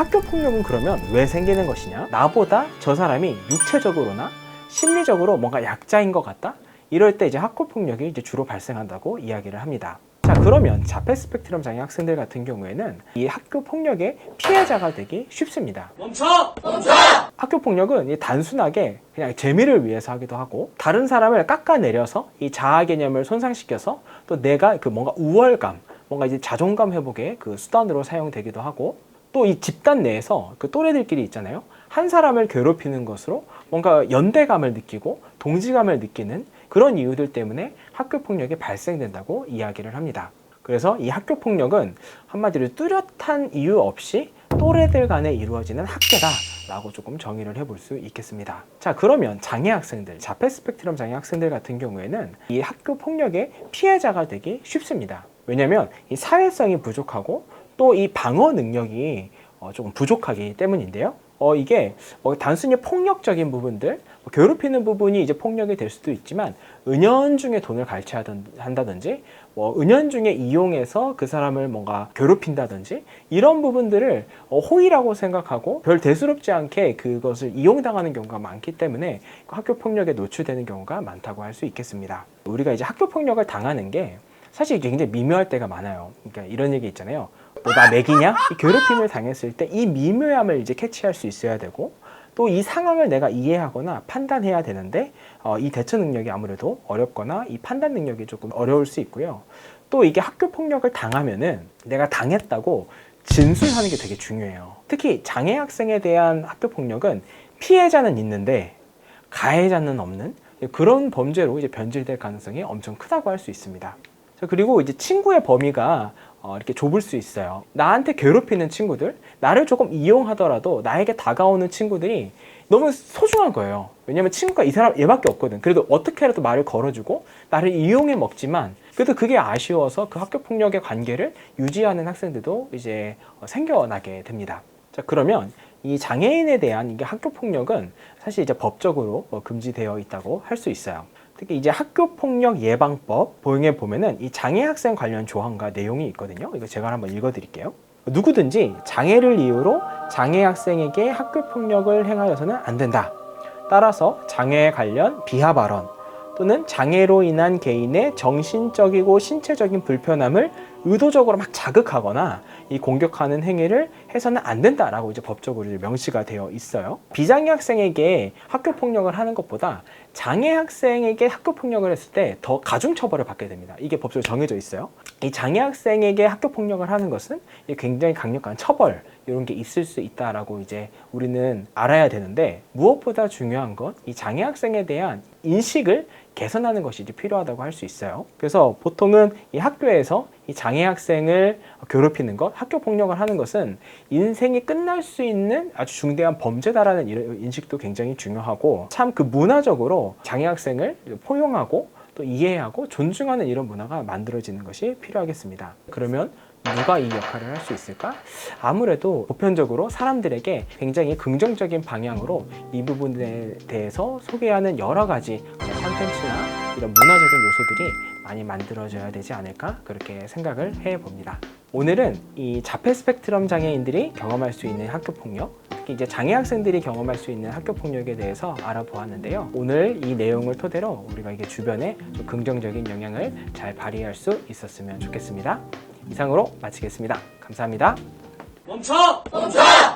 학교 폭력은 그러면 왜 생기는 것이냐? 나보다 저 사람이 육체적으로나 심리적으로 뭔가 약자인 것 같다? 이럴 때 이제 학교 폭력이 이제 주로 발생한다고 이야기를 합니다. 자, 그러면 자폐 스펙트럼 장애 학생들 같은 경우에는 이 학교 폭력의 피해자가 되기 쉽습니다. 멈춰! 학교 폭력은 이 단순하게 그냥 재미를 위해서 하기도 하고 다른 사람을 깎아내려서 이 자아 개념을 손상시켜서 또 내가 그 뭔가 우월감, 뭔가 이제 자존감 회복의 그 수단으로 사용되기도 하고 또 이 집단 내에서 그 또래들끼리 있잖아요. 한 사람을 괴롭히는 것으로 뭔가 연대감을 느끼고 동지감을 느끼는 그런 이유들 때문에 학교 폭력이 발생된다고 이야기를 합니다. 그래서 이 학교 폭력은 한마디로 뚜렷한 이유 없이 또래들 간에 이루어지는 학대다 라고 조금 정의를 해볼 수 있겠습니다. 자, 그러면 장애 학생들, 자폐 스펙트럼 장애 학생들 같은 경우에는 이 학교 폭력의 피해자가 되기 쉽습니다. 왜냐하면 이 사회성이 부족하고 또 이 방어 능력이 어, 조금 부족하기 때문인데요. 어, 이게 뭐 단순히 폭력적인 부분들, 뭐 괴롭히는 부분이 이제 폭력이 될 수도 있지만 은연중에 돈을 갈취한다든지 뭐 은연중에 이용해서 그 사람을 뭔가 괴롭힌다든지 이런 부분들을 어, 호의라고 생각하고 별 대수롭지 않게 그것을 이용당하는 경우가 많기 때문에 학교 폭력에 노출되는 경우가 많다고 할 수 있겠습니다. 우리가 이제 학교 폭력을 당하는 게 사실 굉장히 미묘할 때가 많아요. 그러니까 이런 얘기 있잖아요. 너나 맥이냐? 이 괴롭힘을 당했을 때 이 미묘함을 이제 캐치할 수 있어야 되고 또 이 상황을 내가 이해하거나 판단해야 되는데 어, 이 대처 능력이 아무래도 어렵거나 이 판단 능력이 조금 어려울 수 있고요. 또 이게 학교 폭력을 당하면은 내가 당했다고 진술하는 게 되게 중요해요. 특히 장애 학생에 대한 학교 폭력은 피해자는 있는데 가해자는 없는 그런 범죄로 이제 변질될 가능성이 엄청 크다고 할 수 있습니다. 자, 그리고 이제 친구의 범위가 어, 이렇게 좁을 수 있어요. 나한테 괴롭히는 친구들, 나를 조금 이용하더라도 나에게 다가오는 친구들이 너무 소중한 거예요. 왜냐면 친구가 이 사람 얘밖에 없거든. 그래도 어떻게라도 말을 걸어주고 나를 이용해 먹지만 그래도 그게 아쉬워서 그 학교 폭력의 관계를 유지하는 학생들도 이제 어, 생겨나게 됩니다. 자 그러면 이 장애인에 대한 이게 학교 폭력은 사실 이제 법적으로 뭐 금지되어 있다고 할 수 있어요. 특히 이제 학교 폭력 예방법 보행에 보면은 이 장애 학생 관련 조항과 내용이 있거든요. 이거 제가 한번 읽어드릴게요. 누구든지 장애를 이유로 장애 학생에게 학교 폭력을 행하여서는 안 된다. 따라서 장애 관련 비하 발언 또는 장애로 인한 개인의 정신적이고 신체적인 불편함을 의도적으로 막 자극하거나 이 공격하는 행위를 해서는 안 된다라고 이제 법적으로 명시가 되어 있어요. 비장애 학생에게 학교 폭력을 하는 것보다 장애 학생에게 학교 폭력을 했을 때 더 가중 처벌을 받게 됩니다. 이게 법적으로 정해져 있어요. 이 장애 학생에게 학교 폭력을 하는 것은 굉장히 강력한 처벌 이런 게 있을 수 있다라고 이제 우리는 알아야 되는데 무엇보다 중요한 건 이 장애 학생에 대한 인식을 개선하는 것이 이제 필요하다고 할 수 있어요. 그래서 보통은 이 학교에서 이 장애 학생을 괴롭히는 것, 학교 폭력을 하는 것은 인생이 끝날 수 있는 아주 중대한 범죄다라는 인식도 굉장히 중요하고 참 그 문화적으로 장애 학생을 포용하고 또 이해하고 존중하는 이런 문화가 만들어지는 것이 필요하겠습니다. 그러면 누가 이 역할을 할 수 있을까? 아무래도 보편적으로 사람들에게 굉장히 긍정적인 방향으로 이 부분에 대해서 소개하는 여러 가지 콘텐츠나 이런 문화적인 요소들이 많이 만들어져야 되지 않을까 그렇게 생각을 해 봅니다. 오늘은 이 자폐 스펙트럼 장애인들이 경험할 수 있는 학교 폭력, 특히 이제 장애 학생들이 경험할 수 있는 학교 폭력에 대해서 알아보았는데요. 오늘 이 내용을 토대로 우리가 이게 주변에 좀 긍정적인 영향을 잘 발휘할 수 있었으면 좋겠습니다. 이상으로 마치겠습니다. 감사합니다. 멈춰! 멈춰!